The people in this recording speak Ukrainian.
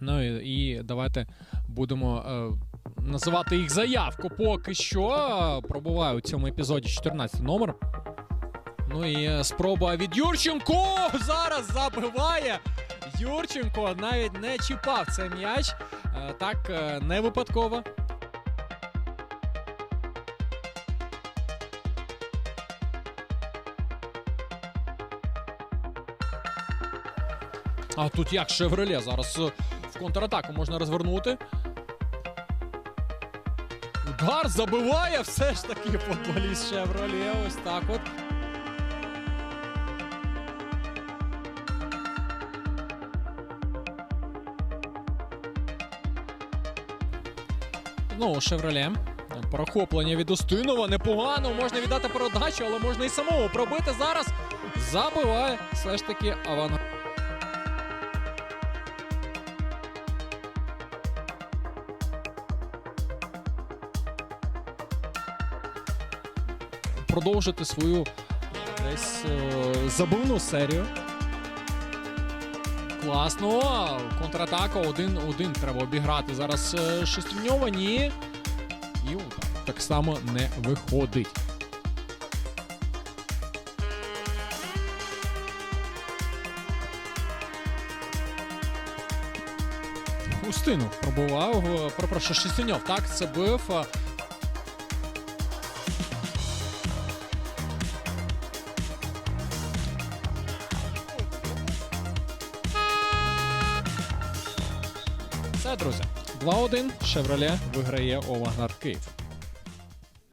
Ну і, давайте будемо е, називати їх заявку. Поки що пробуває у цьому епізоді 14 номер. Ну і е, спроба від Юрченко зараз забиває. Юрченко навіть не чіпав цей м'яч. Е, Так, е, не випадково. А тут як Шевроле зараз е, контратаку можна розвернути. Удар забиває все ж таки футболіст Шевроле. Ось так от. Знову Шевроле. Прохоплення від Устинова. Непогано. Можна віддати передачу, але можна і самому пробити зараз. Забиває все ж таки авангард. Продовжити свою десь е, забивну серію. Класно. Контратака один-один треба обіграти. Зараз е, Шестерньова. Ні. І удар так само не виходить. Устину пробував. е, Перепрошую, Шестеньов. Так, це бив. Все, друзі. 2-1. Шевроле виграє Овагнар Київ.